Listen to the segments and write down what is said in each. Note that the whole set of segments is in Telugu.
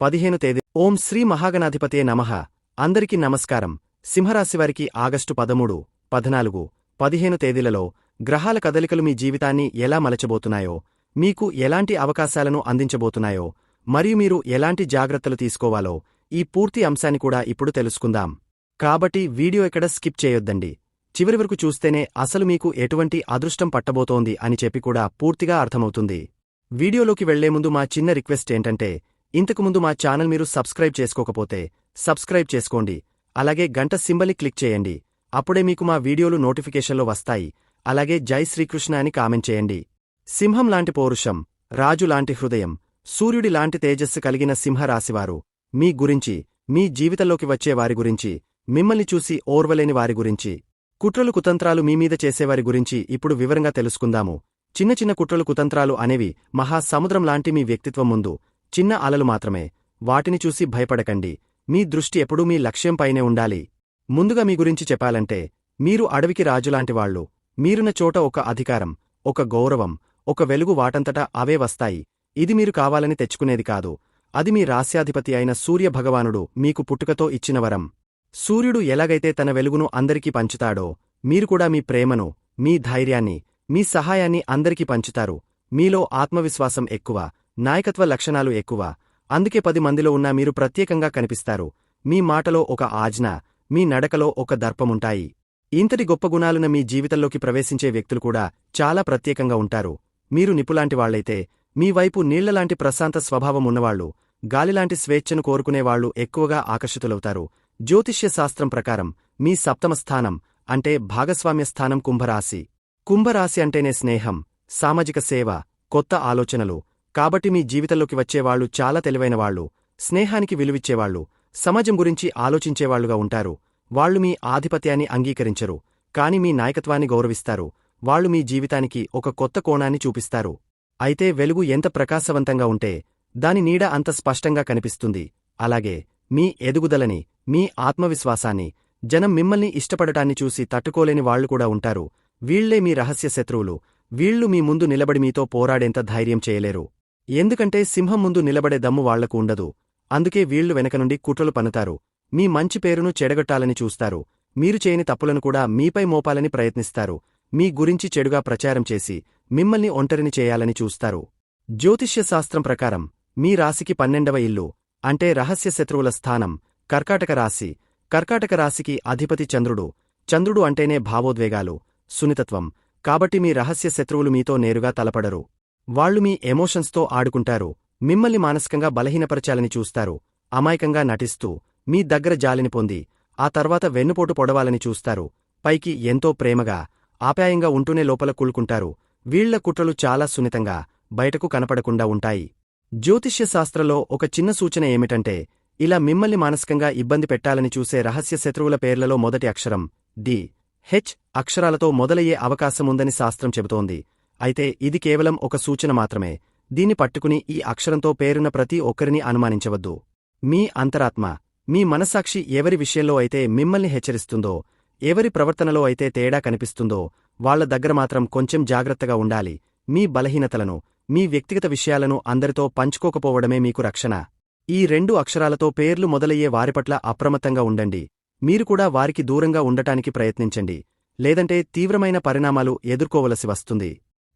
పదిహేను తేదీ. ఓం శ్రీ మహాగణాధిపతే నమః. అందరికీ నమస్కారం. సింహరాశివారికి ఆగస్టు పదమూడు పద్నాలుగు పదిహేను తేదీలలో గ్రహాల కదలికలు మీ జీవితాన్ని ఎలా మలచబోతున్నాయో మీకు ఎలాంటి అవకాశాలను అందించబోతున్నాయో మరియు మీరు ఎలాంటి జాగ్రత్తలు తీసుకోవాలో ఈ పూర్తి అంశాన్ని కూడా ఇప్పుడు తెలుసుకుందాం. కాబట్టి వీడియో ఎక్కడ స్కిప్ చేయొద్దండి. చివరి వరకు చూస్తేనే అసలు మీకు ఎటువంటి అదృష్టం పట్టబోతోంది అని చెప్పి కూడా పూర్తిగా అర్థమవుతుంది. వీడియోలోకి వెళ్ళే ముందు మా చిన్న రిక్వెస్ట్ ఏంటంటే ఇంతకుముందు మా ఛానల్ మీరు సబ్స్క్రైబ్ చేసుకోకపోతే సబ్స్క్రైబ్ చేసుకోండి. అలాగే గంట సింబల్ని క్లిక్ చేయండి. అప్పుడే మీకు మా వీడియోలు నోటిఫికేషన్లో వస్తాయి. అలాగే జై శ్రీకృష్ణ అని కామెంట్ చేయండి. సింహం లాంటి పౌరుషం రాజు లాంటి హృదయం సూర్యుడి లాంటి తేజస్సు కలిగిన సింహరాశివారు మీ గురించి మీ జీవితంలోకి వచ్చే వారి గురించి మిమ్మల్ని చూసి ఓర్వలేని వారి గురించి. కుట్రలు కుతంత్రాలు మీమీద చేసేవారి గురించి ఇప్పుడు వివరంగా తెలుసుకుందాము. చిన్న చిన్న కుట్రలు కుతంత్రాలు అనేవి మహా సముద్రం లాంటి మీ వ్యక్తిత్వం ముందు చిన్న అలలు మాత్రమే. వాటిని చూసి భయపడకండి. మీ దృష్టి ఎప్పుడూ మీ లక్ష్యంపైనే ఉండాలి. ముందుగా మీ గురించి చెప్పాలంటే మీరు అడవికి రాజులాంటివాళ్ళు మీరున్న చోట ఒక అధికారం ఒక గౌరవం ఒక వెలుగు వాటంతటా అవే వస్తాయి. ఇది మీరు కావాలని తెచ్చుకునేది కాదు. అది మీ రాస్యాధిపతి అయిన సూర్యభగవానుడు మీకు పుట్టుకతో ఇచ్చిన వరం. సూర్యుడు ఎలాగైతే తన వెలుగును అందరికీ పంచుతాడో మీరు కూడా మీ ప్రేమను మీ ధైర్యాన్ని మీ సహాయాన్ని అందరికీ పంచుతారు. మీలో ఆత్మవిశ్వాసం ఎక్కువ. నాయకత్వ లక్షణాలు ఎక్కువ. అందుకే పది మందిలో ఉన్న మీరు ప్రత్యేకంగా కనిపిస్తారు. మీ మాటలో ఒక ఆజ్ఞ మీ నడకలో ఒక దర్పముంటాయి. ఇంతటి గొప్ప గుణాలున మీ జీవితంలోకి ప్రవేశించే వ్యక్తులు కూడా చాలా ప్రత్యేకంగా ఉంటారు. మీరు నిపులాంటి వాళ్ళైతే మీ వైపు నీళ్ళలాంటి ప్రశాంత స్వభావం ఉన్నవాళ్ళు గాలిలాంటి స్వేచ్ఛను కోరుకునేవాళ్ళు ఎక్కువగా ఆకర్షితులవుతారు. జ్యోతిష్య శాస్త్రం ప్రకారం మీ సప్తమ స్థానం అంటే భాగస్వామ్య స్థానం కుంభరాశి. కుంభరాశి అంటేనే స్నేహం సామాజిక సేవ కొత్త ఆలోచనలు కాబట్టి మీ జీవితంలోకి వచ్చేవాళ్ళు చాలా తెలివైనవాళ్ళు స్నేహానికి విలువిచ్చేవాళ్ళు సమాజం గురించి ఆలోచించేవాళ్ళుగా ఉంటారు. వాళ్ళు మీ ఆధిపత్యాన్ని అంగీకరించరు కాని మీ నాయకత్వాన్ని గౌరవిస్తారు. వాళ్ళు మీ జీవితానికి ఒక కొత్త కోణాన్ని చూపిస్తారు. అయితే వెలుగు ఎంత ప్రకాశవంతంగా ఉంటే దాని నీడ అంత స్పష్టంగా కనిపిస్తుంది. అలాగే మీ ఎదుగుదలని మీ ఆత్మవిశ్వాసాన్ని జనం మిమ్మల్ని ఇష్టపడటాన్ని చూసి తట్టుకోలేని వాళ్ళు కూడా ఉంటారు. వీళ్ళే మీ రహస్య శత్రువులు. వీళ్ళు మీ ముందు నిలబడి మీతో పోరాడేంత ధైర్యం చేయలేరు. ఎందుకంటే సింహం ముందు నిలబడే దమ్ము వాళ్ళకు ఉండదు. అందుకే వీళ్ళు వెనక నుండి కుట్రలు పనుతారు మీ మంచి పేరును చెడగొట్టాలని చూస్తారు. మీరు చేయని తప్పులను కూడా మీపై మోపాలని ప్రయత్నిస్తారు. మీ గురించి చెడుగా ప్రచారం చేసి మిమ్మల్ని ఒంటరిని చేయాలని చూస్తారు. జ్యోతిష్యశాస్త్రం ప్రకారం మీ రాశికి పన్నెండవ ఇల్లు అంటే రహస్య శత్రువుల స్థానం కర్కాటక రాశి. కర్కాటక రాశికి అధిపతి చంద్రుడు. చంద్రుడు అంటేనే భావోద్వేగాలు సున్నితత్వం. కాబట్టి మీ రహస్య శత్రువులు మీతో నేరుగా తలపడరు. వాళ్ళు మీ ఎమోషన్స్తో ఆడుకుంటారు మిమ్మల్ని మానసికంగా బలహీనపరచాలని చూస్తారు అమాయకంగా నటిస్తూ మీ దగ్గర జాలిని పొంది ఆ తర్వాత వెన్నుపోటు పొడవాలని చూస్తారు పైకి ఎంతో ప్రేమగా ఆప్యాయంగా ఉంటూనే లోపల కూలుకుంటారు వీళ్ళ కుట్రలు చాలా సున్నితంగా బయటకు కనపడకుండా ఉంటాయి. జ్యోతిష్య శాస్త్రంలో ఒక చిన్న సూచన ఏమిటంటే ఇలా మిమ్మల్ని మానసికంగా ఇబ్బంది పెట్టాలని చూసే రహస్య శత్రువుల పేర్లలో మొదటి అక్షరం డి హెచ్ అక్షరాలతో మొదలయ్యే అవకాశముందని శాస్త్రం చెబుతోంది. అయితే ఇది కేవలం ఒక సూచన మాత్రమే. దీన్ని పట్టుకుని ఈ అక్షరంతో పేరున్న ప్రతి ఒక్కరిని అనుమానించవద్దు. మీ అంతరాత్మ మీ మనస్సాక్షి ఎవరి విషయంలో అయితే మిమ్మల్ని హెచ్చరిస్తుందో ఎవరి ప్రవర్తనలో అయితే తేడా కనిపిస్తుందో వాళ్ళ దగ్గర మాత్రం కొంచెం జాగ్రత్తగా ఉండాలి. మీ బలహీనతలను మీ వ్యక్తిగత విషయాలను అందరితో పంచుకోకపోవడమే మీకు రక్షణ. ఈ రెండు అక్షరాలతో పేర్లు మొదలయ్యే వారిపట్ల అప్రమత్తంగా ఉండండి. మీరు కూడా వారికి దూరంగా ఉండటానికి ప్రయత్నించండి. లేదంటే తీవ్రమైన పరిణామాలు ఎదుర్కోవలసి వస్తుంది.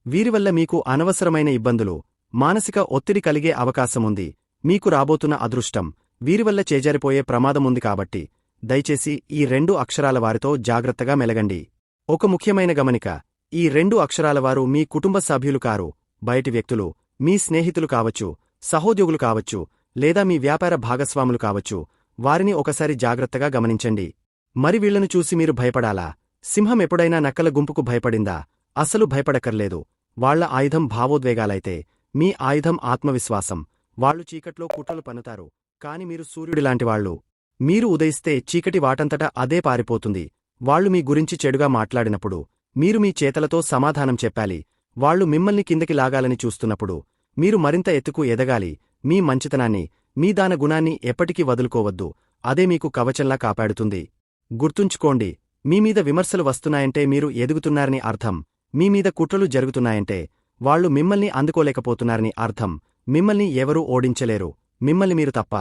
వీరివల్ల మీకు అనవసరమైన ఇబ్బందులు మానసిక ఒత్తిడి కలిగే అవకాశముంది. మీకు రాబోతున్న అదృష్టం వీరివల్ల చేజారిపోయే ప్రమాదముంది కాబట్టి దయచేసి ఈ రెండు అక్షరాల వారితో జాగ్రత్తగా మెలగండి. ఒక ముఖ్యమైన గమనిక ఈ రెండు అక్షరాల వారు మీ కుటుంబ సభ్యులు కారు బయటి వ్యక్తులు మీ స్నేహితులు కావచ్చు సహోద్యోగులు కావచ్చు లేదా మీ వ్యాపార భాగస్వాములు కావచ్చు వారిని ఒకసారి జాగ్రత్తగా గమనించండి. మరి వీళ్ళను చూసి మీరు భయపడాలా? సింహం ఎప్పుడైనా నక్కల గుంపుకు భయపడిందా? అసలు భయపడకర్లేదు. వాళ్ళ ఆయుధం భావోద్వేగాలైతే మీ ఆయుధం ఆత్మవిశ్వాసం. వాళ్ళు చీకట్లో కుట్రలు పన్నుతారు. కాని మీరు సూర్యుడిలాంటివాళ్ళు మీరు ఉదయిస్తే చీకటి వాటంతటా అదే పారిపోతుంది. వాళ్ళు మీ గురించి చెడుగా మాట్లాడినప్పుడు మీరు మీ చేతలతో సమాధానం చెప్పాలి. వాళ్ళు మిమ్మల్ని కిందకి లాగాలని చూస్తున్నప్పుడు మీరు మరింత ఎత్తుకు ఎదగాలి. మీ మంచితనాన్ని మీ దాన గుణాన్ని ఎప్పటికీ వదులుకోవద్దు. అదే మీకు కవచంలా కాపాడుతుంది. గుర్తుంచుకోండి మీమీద విమర్శలు వస్తున్నాయంటే మీరు ఎదుగుతున్నారని అర్థం. మీమీద కుట్రలు జరుగుతున్నాయంటే వాళ్ళు మిమ్మల్ని అందుకోలేకపోతున్నారని అర్థం. మిమ్మల్ని ఎవరూ ఓడించలేరు. మిమ్మల్ని మీరు తప్ప.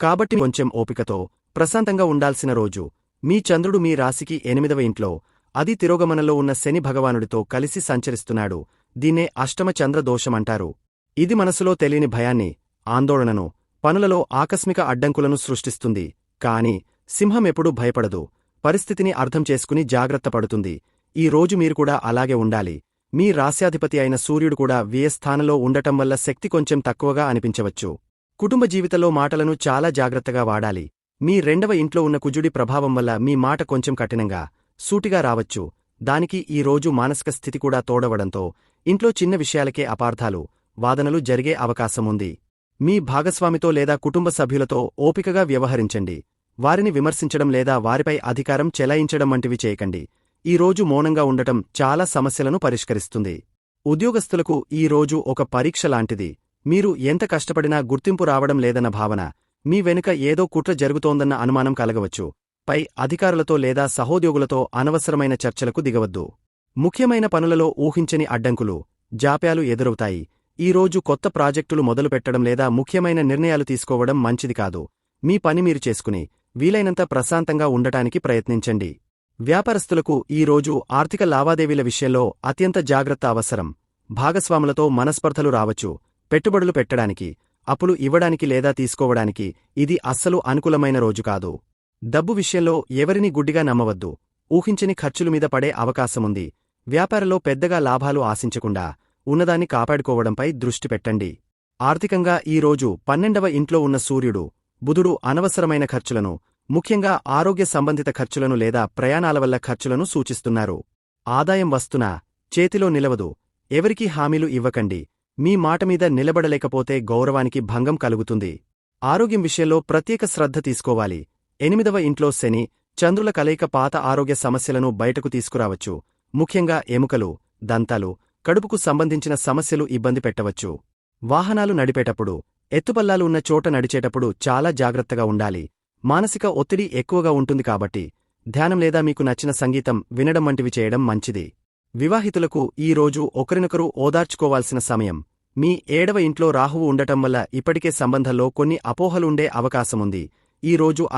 కాబట్టి కొంచెం ఓపికతో ప్రశాంతంగా ఉండాల్సిన రోజు. మీ చంద్రుడు మీ రాశికి ఎనిమిదవ ఇంట్లో అది తిరోగమనంలో ఉన్న శని భగవానుడితో కలిసి సంచరిస్తున్నాడు. దీన్నే అష్టమ చంద్ర దోషమంటారు ఇది మనసులో తెలియని భయాన్ని ఆందోళనను పనులలో ఆకస్మిక అడ్డంకులను సృష్టిస్తుంది. కాని సింహం ఎప్పుడూ భయపడదు. పరిస్థితిని అర్థం చేసుకుని జాగ్రత్త పడుతుంది. ఈ రోజు మీరు కూడా అలాగే ఉండాలి. మీ రాశ్యాధిపతి అయిన సూర్యుడు కూడా వ్యయస్థానంలో ఉండటం వల్ల శక్తి కొంచెం తక్కువగా అనిపించవచ్చు. కుటుంబ జీవితంలో మాటలను చాలా జాగ్రత్తగా వాడాలి. మీ రెండవ ఇంట్లో ఉన్న కుజుడి ప్రభావం వల్ల మీ మాట కొంచెం కఠినంగా సూటిగా రావచ్చు. దానికి ఈ రోజు మానసిక స్థితి కూడా తోడవడంతో ఇంట్లో చిన్న విషయాలకే అపార్థాలు వాదనలు జరిగే అవకాశముంది మీ భాగస్వామితో లేదా కుటుంబ సభ్యులతో ఓపికగా వ్యవహరించండి. వారిని విమర్శించడం లేదా వారిపై అధికారం చెలాయించడం వంటివి చేయకండి. ఈరోజు మౌనంగా ఉండటం చాలా సమస్యలను పరిష్కరిస్తుంది. ఉద్యోగస్తులకు ఈ రోజు ఒక పరీక్ష లాంటిది. మీరు ఎంత కష్టపడినా గుర్తింపు రావడం లేదన్న భావన మీ వెనుక ఏదో కుట్ర జరుగుతోందన్న అనుమానం కలగవచ్చు. పై అధికారులతో లేదా సహోద్యోగులతో అనవసరమైన చర్చలకు దిగవద్దు. ముఖ్యమైన పనులలో ఊహించని అడ్డంకులు జాప్యాలు ఎదురవుతాయి. ఈరోజు కొత్త ప్రాజెక్టులు మొదలుపెట్టడం లేదా ముఖ్యమైన నిర్ణయాలు తీసుకోవడం మంచిది కాదు. మీ పని మీరు చేసుకుని వీలైనంత ప్రశాంతంగా ఉండటానికి ప్రయత్నించండి. వ్యాపారస్తులకు ఈ రోజు ఆర్థిక లావాదేవీల విషయంలో అత్యంత జాగ్రత్త అవసరం. భాగస్వాములతో మనస్పర్ధలు రావచ్చు. పెట్టుబడులు పెట్టడానికి అప్పులు ఇవ్వడానికి లేదా తీసుకోవడానికి ఇది అస్సలు అనుకూలమైన రోజు కాదు. డబ్బు విషయంలో ఎవరిని గుడ్డిగా నమ్మవద్దు. ఊహించని ఖర్చుల మీద పడే అవకాశముంది. వ్యాపారంలో పెద్దగా లాభాలు ఆశించకుండా ఉన్నదాన్ని కాపాడుకోవడంపై దృష్టి పెట్టండి. ఆర్థికంగా ఈ రోజు పన్నెండవ ఇంట్లో ఉన్న సూర్యుడు బుధుడు అనవసరమైన ఖర్చులను ముఖ్యంగా ఆరోగ్య సంబంధిత ఖర్చులను లేదా ప్రయాణాల వల్ల ఖర్చులను సూచిస్తున్నారు. ఆదాయం వస్తున్నా చేతిలో నిలవదు ఎవరికీ హామీలు ఇవ్వకండి మీ మాటమీద నిలబడలేకపోతే గౌరవానికి భంగం కలుగుతుంది. ఆరోగ్యం విషయంలో ప్రత్యేక శ్రద్ధ తీసుకోవాలి. ఎనిమిదవ ఇంట్లో శని చంద్రుల కలయిక పాత ఆరోగ్య సమస్యలను బయటకు తీసుకురావచ్చు. ముఖ్యంగా ఎముకలు దంతాలు కడుపుకు సంబంధించిన సమస్యలు ఇబ్బంది పెట్టవచ్చు. వాహనాలు నడిపేటప్పుడు ఎత్తుపల్లాలు ఉన్న చోట నడిచేటప్పుడు చాలా జాగ్రత్తగా ఉండాలి. మానసిక ఒత్తిడి ఎక్కువగా ఉంటుంది కాబట్టి ధ్యానం లేదా మీకు నచ్చిన సంగీతం వినడం వంటివి చేయడం మంచిది. వివాహితులకు ఈ రోజు ఒకరినొకరు ఓదార్చుకోవాల్సిన సమయం. మీ ఏడవ ఇంట్లో రాహువు ఉండటం వల్ల ఇప్పటికే సంబంధంలో కొన్ని అపోహలుండే అవకాశముంది. ఈ రోజు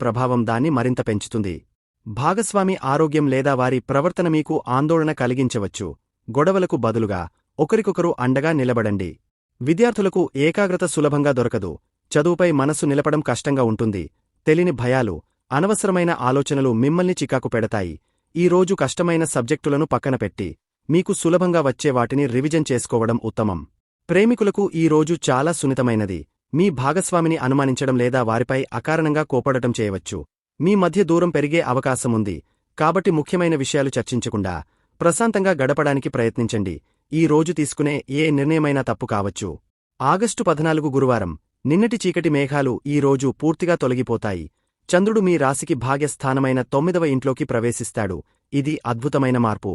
ప్రభావం దాన్ని మరింత పెంచుతుంది. భాగస్వామి ఆరోగ్యం లేదా వారి ప్రవర్తన మీకు ఆందోళన కలిగించవచ్చు. గొడవలకు బదులుగా ఒకరికొకరు అండగా నిలబడండి. విద్యార్థులకు ఏకాగ్రత సులభంగా దొరకదు. చదువుపై మనస్సు నిలపడం కష్టంగా ఉంటుంది. తెలిని భయాలు అనవసరమైన ఆలోచనలు మిమ్మల్ని చికాకు పెడతాయి. ఈ రోజు కష్టమైన సబ్జెక్టులను పక్కన పెట్టి మీకు సులభంగా వచ్చే వాటిని రివిజన్ చేసుకోవడం ఉత్తమం. ప్రేమికులకు ఈ రోజు చాలా సున్నితమైనది. మీ భాగస్వామిని అనుమానించడం లేదా వారిపై అకారణంగా కోపడటం చేయవచ్చు. మీ మధ్య దూరం పెరిగే అవకాశముంది కాబట్టి ముఖ్యమైన విషయాలు చర్చించకుండా ప్రశాంతంగా గడపడానికి ప్రయత్నించండి. ఈ రోజు తీసుకునే ఏ నిర్ణయమైనా తప్పు కావచ్చు. ఆగస్టు పద్నాలుగు గురువారం. నిన్నటి చీకటి మేఘాలు ఈ రోజు పూర్తిగా తొలగిపోతాయి. చంద్రుడు మీ రాశికి భాగ్యస్థానమైన తొమ్మిదవ ఇంట్లోకి ప్రవేశిస్తాడు. ఇది అద్భుతమైన మార్పు.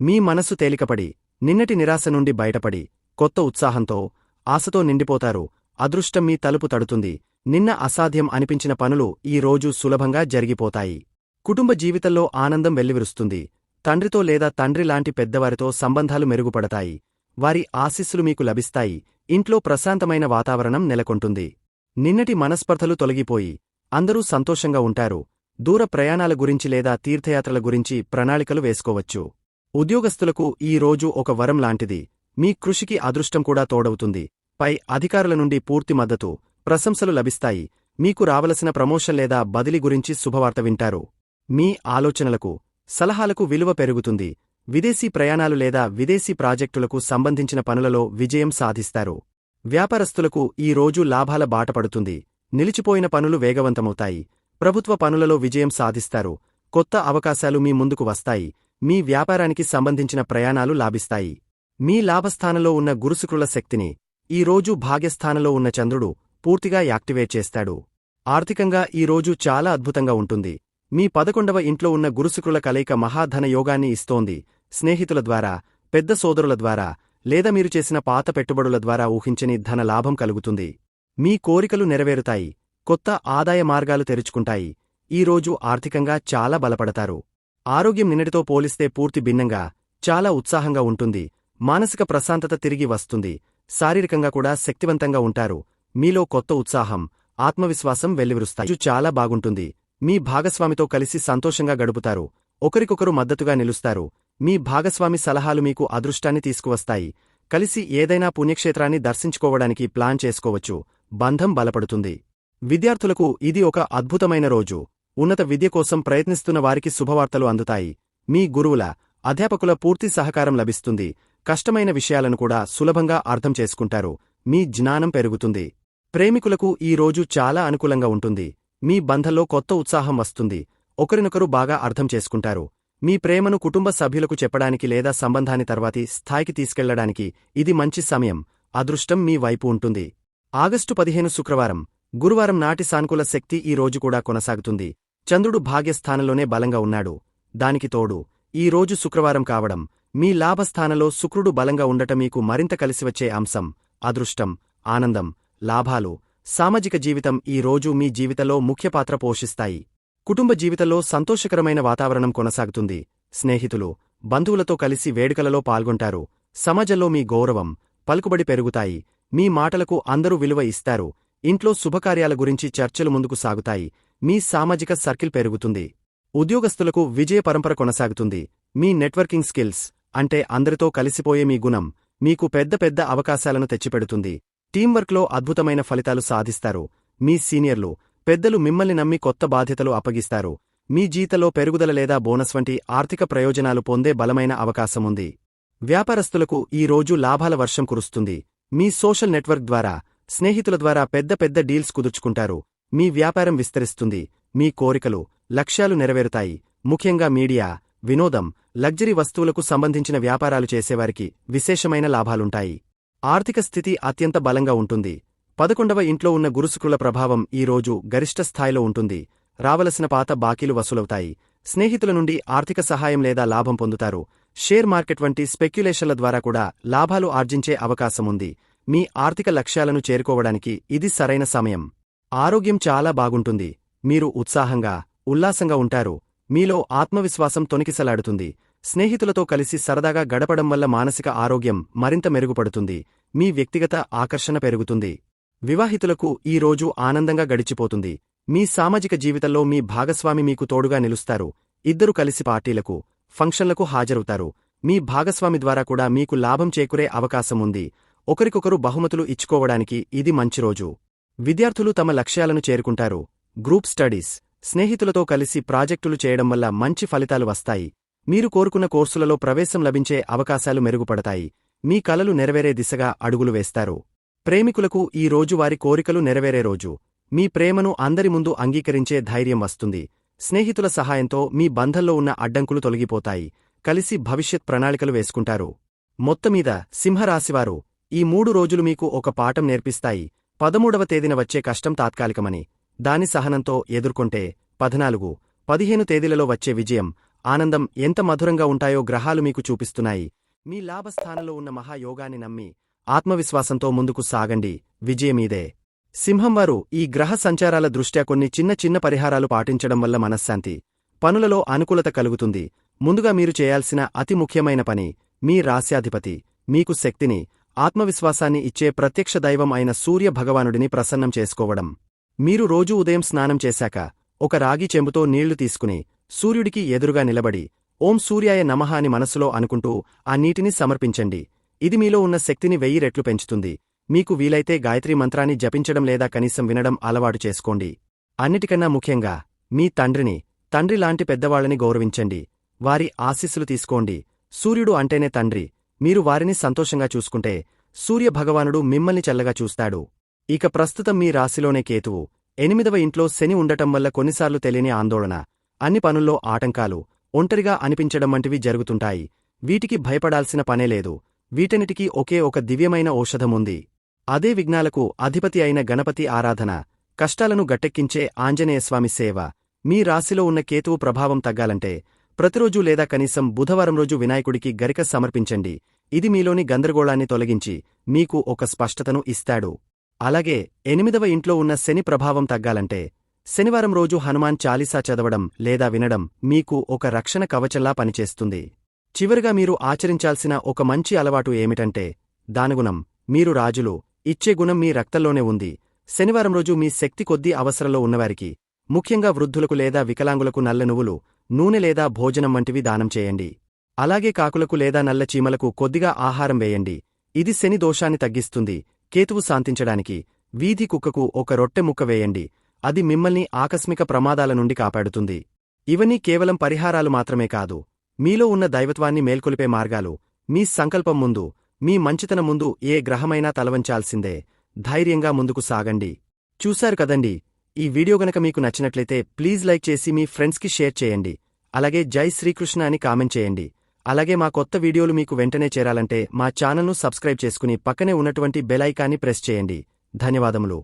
మీ మనస్సు తేలికపడి నిన్నటి నిరాశ నుండి బయటపడి కొత్త ఉత్సాహంతో ఆశతో నిండిపోతారు. అదృష్టం మీ తలుపు తడుతుంది. నిన్న అసాధ్యం అనిపించిన పనులు ఈ రోజు సులభంగా జరిగిపోతాయి. కుటుంబ జీవితంలో ఆనందం వెల్లివిరుస్తుంది. తండ్రితో లేదా తండ్రి లాంటి పెద్దవారితో సంబంధాలు మెరుగుపడతాయి. వారి ఆశీస్సులు మీకు లభిస్తాయి. ఇంట్లో ప్రశాంతమైన వాతావరణం నెలకొంటుంది. నిన్నటి మనస్పర్ధలు తొలగిపోయి అందరూ సంతోషంగా ఉంటారు. దూర ప్రయాణాల గురించి లేదా తీర్థయాత్రల గురించి ప్రణాళికలు వేసుకోవచ్చు. ఉద్యోగస్తులకు ఈ రోజు ఒక వరం లాంటిది. మీ కృషికి అదృష్టం కూడా తోడవుతుంది. పై అధికారుల నుండి పూర్తి మద్దతు ప్రశంసలు లభిస్తాయి. మీకు రావలసిన ప్రమోషన్ లేదా బదిలీ గురించి శుభవార్త వింటారు. మీ ఆలోచనలకు సలహాలకు విలువ పెరుగుతుంది. విదేశీ ప్రయాణాలు లేదా విదేశీ ప్రాజెక్టులకు సంబంధించిన పనులలో విజయం సాధిస్తారు. వ్యాపారస్తులకు ఈ రోజు లాభాల బాటపడుతుంది నిలిచిపోయిన పనులు వేగవంతమవుతాయి. ప్రభుత్వ పనులలో విజయం సాధిస్తారు. కొత్త అవకాశాలు మీ ముందుకు వస్తాయి. మీ వ్యాపారానికి సంబంధించిన ప్రయాణాలు లాభిస్తాయి. మీ లాభస్థానంలో ఉన్న గురుశుక్రుల శక్తిని ఈ రోజు భాగ్యస్థానంలో ఉన్న చంద్రుడు పూర్తిగా యాక్టివేట్ చేస్తాడు. ఆర్థికంగా ఈ రోజు చాలా అద్భుతంగా ఉంటుంది. మీ పదకొండవ ఇంట్లో ఉన్న గురుశుక్రుల కలయిక మహాధన యోగాన్ని ఇస్తోంది. స్నేహితుల ద్వారా పెద్ద సోదరుల ద్వారా లేదా మీరు చేసిన పాత పెట్టుబడుల ద్వారా ఊహించని ధన లాభం కలుగుతుంది. మీ కోరికలు నెరవేరుతాయి కొత్త ఆదాయ మార్గాలు తెరుచుకుంటాయి ఈ రోజు ఆర్థికంగా చాలా బలపడతారు. ఆరోగ్యం నిన్నటితో పోలిస్తే పూర్తి భిన్నంగా చాలా ఉత్సాహంగా ఉంటుంది మానసిక ప్రశాంతత తిరిగి వస్తుంది శారీరకంగా కూడా శక్తివంతంగా ఉంటారు మీలో కొత్త ఉత్సాహం ఆత్మవిశ్వాసం వెల్లివిరుస్తాయి. చాలా బాగుంటుంది మీ భాగస్వామితో కలిసి సంతోషంగా గడుపుతారు ఒకరికొకరు మద్దతుగా నిలుస్తారు మీ భాగస్వామి సలహాలు మీకు అదృష్టాన్ని తీసుకువస్తాయి. కలిసి ఏదైనా పుణ్యక్షేత్రాన్ని దర్శించుకోవడానికి ప్లాన్ చేసుకోవచ్చు. బంధం బలపడుతుంది. విద్యార్థులకు ఇది ఒక అద్భుతమైన రోజు. ఉన్నత విద్య కోసం ప్రయత్నిస్తున్న వారికి శుభవార్తలు అందుతాయి. మీ గురువుల అధ్యాపకుల పూర్తి సహకారం లభిస్తుంది. కష్టమైన విషయాలను కూడా సులభంగా అర్థం చేసుకుంటారు. మీ జ్ఞానం పెరుగుతుంది. ప్రేమికులకు ఈ రోజు చాలా అనుకూలంగా ఉంటుంది. మీ బంధంలో కొత్త ఉత్సాహం వస్తుంది. ఒకరినొకరు బాగా అర్థం చేసుకుంటారు. మీ ప్రేమను కుటుంబ సభ్యులకు చెప్పడానికి లేదా సంబంధాన్ని తర్వాతి స్థాయికి తీసుకెళ్ళడానికి ఇది మంచి సమయం అదృష్టం మీ వైపు ఉంటుంది. ఆగస్టు పదిహేను శుక్రవారం గురువారం నాటి సానుకూల శక్తి ఈ రోజు కూడా కొనసాగుతుంది. చంద్రుడు భాగ్యస్థానంలోనే బలంగా ఉన్నాడు. దానికి తోడు ఈ రోజు శుక్రవారం కావడం మీ లాభస్థానంలో శుక్రుడు బలంగా ఉండటం మీకు మరింత కలిసివచ్చే అంశం అదృష్టం ఆనందం లాభాలు సామాజిక జీవితం ఈ రోజు మీ జీవితంలో ముఖ్య పాత్ర పోషిస్తాయి. కుటుంబ జీవితంలో సంతోషకరమైన వాతావరణం కొనసాగుతుంది. స్నేహితులు బంధువులతో కలిసి వేడుకలలో పాల్గొంటారు. సమాజంలో మీ గౌరవం పలుకుబడి పెరుగుతాయి. మీ మాటలకు అందరూ విలువ ఇస్తారు. ఇంట్లో శుభకార్యాల గురించి చర్చలు ముందుకు సాగుతాయి. మీ సామాజిక సర్కిల్ పెరుగుతుంది. ఉద్యోగస్తులకు విజయ పరంపర కొనసాగుతుంది. మీ నెట్వర్కింగ్ స్కిల్స్ అంటే అందరితో కలిసిపోయే మీ గుణం మీకు పెద్ద పెద్ద అవకాశాలను తెచ్చిపెడుతుంది. టీంవర్క్లో అద్భుతమైన ఫలితాలు సాధిస్తారు. మీ సీనియర్లు పెద్దలు మిమ్మల్ని నమ్మి కొత్త బాధ్యతలు అప్పగిస్తారు. మీ జీతలో పెరుగుదల లేదా బోనస్ వంటి ఆర్థిక ప్రయోజనాలు పొందే బలమైన అవకాశముంది. వ్యాపారస్తులకు ఈ రోజు లాభాల వర్షం కురుస్తుంది. మీ సోషల్ నెట్వర్క్ ద్వారా స్నేహితుల ద్వారా పెద్ద పెద్ద డీల్స్ కుదుర్చుకుంటారు. మీ వ్యాపారం విస్తరిస్తుంది. మీ కోరికలు లక్ష్యాలు నెరవేరుతాయి. ముఖ్యంగా మీడియా వినోదం లగ్జరీ వస్తువులకు సంబంధించిన వ్యాపారాలు చేసేవారికి విశేషమైన లాభాలుంటాయి. ఆర్థిక స్థితి అత్యంత బలంగా ఉంటుంది. పదకొండవ ఇంట్లో ఉన్న గురుసుకుల ప్రభావం ఈ రోజు గరిష్ట స్థాయిలో ఉంటుంది. రావలసిన పాత బాకీలు వసూలవుతాయి. స్నేహితుల నుండి ఆర్థిక సహాయం లేదా లాభం పొందుతారు. షేర్ మార్కెట్ వంటి స్పెక్యులేషన్ల ద్వారా కూడా లాభాలు ఆర్జించే అవకాశముంది మీ ఆర్థిక లక్ష్యాలను చేరుకోవడానికి ఇది సరైన సమయం. ఆరోగ్యం చాలా బాగుంటుంది. మీరు ఉత్సాహంగా ఉల్లాసంగా ఉంటారు. మీలో ఆత్మవిశ్వాసం తొనికిసలాడుతుంది. స్నేహితులతో కలిసి సరదాగా గడపడం వల్ల మానసిక ఆరోగ్యం మరింత మెరుగుపడుతుంది. మీ వ్యక్తిగత ఆకర్షణ పెరుగుతుంది. వివాహితులకు ఈ రోజు ఆనందంగా గడిచిపోతుంది. మీ సామాజిక జీవితంలో మీ భాగస్వామి మీకు తోడుగా నిలుస్తారు. ఇద్దరు కలిసి పార్టీలకు ఫంక్షన్లకు హాజరవుతారు. మీ భాగస్వామి ద్వారా కూడా మీకు లాభం చేకూరే అవకాశముంది ఒకరికొకరు బహుమతులు ఇచ్చుకోవడానికి ఇది మంచి రోజు. విద్యార్థులు తమ లక్ష్యాలను చేరుకుంటారు. గ్రూప్ స్టడీస్ స్నేహితులతో కలిసి ప్రాజెక్టులు చేయడం వల్ల మంచి ఫలితాలు వస్తాయి. మీరు కోరుకున్న కోర్సులలో ప్రవేశం లభించే అవకాశాలు మెరుగుపడతాయి. మీ కలలు నెరవేరే దిశగా అడుగులు వేస్తారు. ప్రేమికులకు ఈ రోజు వారి కోరికలు నెరవేరే రోజు. మీ ప్రేమను అందరి ముందు అంగీకరించే ధైర్యం వస్తుంది. స్నేహితుల సహాయంతో మీ బంధంలో ఉన్న అడ్డంకులు తొలగిపోతాయి. కలిసి భవిష్యత్ ప్రణాళికలు వేసుకుంటారు. మొత్తమీద సింహరాశివారు ఈ మూడు రోజులు మీకు ఒక పాఠం నేర్పిస్తాయి. పదమూడవ తేదీన వచ్చే కష్టం తాత్కాలికమని. దాని సహనంతో ఎదుర్కొంటే పద్నాలుగు పదిహేను తేదీలలో వచ్చే విజయం ఆనందం ఎంత మధురంగా ఉంటాయో గ్రహాలు మీకు చూపిస్తున్నాయి. మీ లాభస్థానంలో ఉన్న మహాయోగాన్ని నమ్మి ఆత్మవిశ్వాసంతో ముందుకు సాగండి. విజయమీదే సింహంవారు ఈ గ్రహ సంచారాల దృష్ట్యా కొన్ని చిన్న చిన్న పరిహారాలు పాటించడం వల్ల మనశ్శాంతి పనులలో అనుకూలత కలుగుతుంది. ముందుగా మీరు చేయాల్సిన అతి ముఖ్యమైన పని మీ రాస్యాధిపతి మీకు శక్తిని ఆత్మవిశ్వాసాన్ని ఇచ్చే ప్రత్యక్ష దైవం అయిన సూర్య భగవానుడిని ప్రసన్నం చేసుకోవడం. మీరు రోజూ ఉదయం స్నానం చేశాక ఒక రాగి చెంబుతో నీళ్ళు తీసుకుని సూర్యుడికి ఎదురుగా నిలబడి ఓం సూర్యాయ నమః అని మనసులో అనుకుంటూ ఆ నీటిని సమర్పించండి. ఇది మీలో ఉన్న శక్తిని వెయ్యి రెట్లు పెంచుతుంది. మీకు వీలైతే గాయత్రీ మంత్రాన్ని జపించడం లేదా కనీసం వినడం అలవాటు చేసుకోండి. అన్నిటికన్నా ముఖ్యంగా మీ తండ్రిని తండ్రి లాంటి పెద్దవాళ్ళని గౌరవించండి. వారి ఆశీస్సులు తీసుకోండి. సూర్యుడు అంటేనే తండ్రి. మీరు వారిని సంతోషంగా చూసుకుంటే సూర్యభగవానుడు మిమ్మల్ని చల్లగా చూస్తాడు. ఇక ప్రస్తుతం మీ రాశిలోనే కేతువు. ఎనిమిదవ ఇంట్లో శని ఉండటం వల్ల కొన్నిసార్లు తెలియని ఆందోళన అన్ని పనుల్లో ఆటంకాలు ఒంటరిగా అనిపించడం వంటివి జరుగుతుంటాయి. వీటికి భయపడాల్సిన పనేలేదు వీటన్నిటికీ ఒకే ఒక దివ్యమైన ఔషధముంది. అదే విఘ్నాలకు అధిపతి అయిన గణపతి ఆరాధన కష్టాలను గట్టెక్కించే ఆంజనేయస్వామి సేవ. మీ రాశిలో ఉన్న కేతువు ప్రభావం తగ్గాలంటే ప్రతిరోజూ లేదా కనీసం బుధవారం రోజు వినాయకుడికి గరిక సమర్పించండి. ఇది మీలోని గందరగోళాన్ని తొలగించి మీకు ఒక స్పష్టతను ఇస్తాడు. అలాగే ఎనిమిదవ ఇంట్లో ఉన్న శని ప్రభావం తగ్గాలంటే శనివారం రోజు హనుమాన్ చాలీసా చదవడం లేదా వినడం మీకు ఒక రక్షణ కవచంలా పనిచేస్తుంది. చివరిగా మీరు ఆచరించాల్సిన ఒక మంచి అలవాటు ఏమిటంటే దానగుణం మీరు రాజులు ఇచ్చే గుణం మీ రక్తంలోనే ఉంది. శనివారం రోజు మీ శక్తి కొద్దీ అవసరంలో ఉన్నవారికి ముఖ్యంగా వృద్ధులకు లేదా వికలాంగులకు నల్ల నువ్వులు నూనె లేదా భోజనం వంటివి దానం చేయండి. అలాగే కాకులకు లేదా నల్ల చీమలకు కొద్దిగా ఆహారం వేయండి. ఇది శని దోషాన్ని తగ్గిస్తుంది. కేతువు శాంతించడానికి వీధి కుక్కకు ఒక రొట్టె ముక్క వేయండి. అది మిమ్మల్ని ఆకస్మిక ప్రమాదాల నుండి కాపాడుతుంది. ఇవన్నీ కేవలం పరిహారాలు మాత్రమే కాదు. మీలో ఉన్న దైవత్వాన్ని మేల్కొలిపే మార్గాలు మీ సంకల్పం ముందు మీ మంచితన ముందు ఏ గ్రహమైనా తలవంచాల్సిందే. ధైర్యంగా ముందుకు సాగండి. చూశారు కదండి? ఈ వీడియో గనక మీకు నచ్చినట్లయితే ప్లీజ్ లైక్ చేసి మీ ఫ్రెండ్స్కి షేర్ చేయండి. అలాగే జై శ్రీకృష్ణ అని కామెంట్ చేయండి. అలాగే మా కొత్త వీడియోలు మీకు వెంటనే చేరాలంటే మా ఛానల్ను సబ్స్క్రైబ్ చేసుకుని పక్కనే ఉన్నటువంటి బెల్ ఐకాన్ని ప్రెస్ చేయండి. ధన్యవాదములు.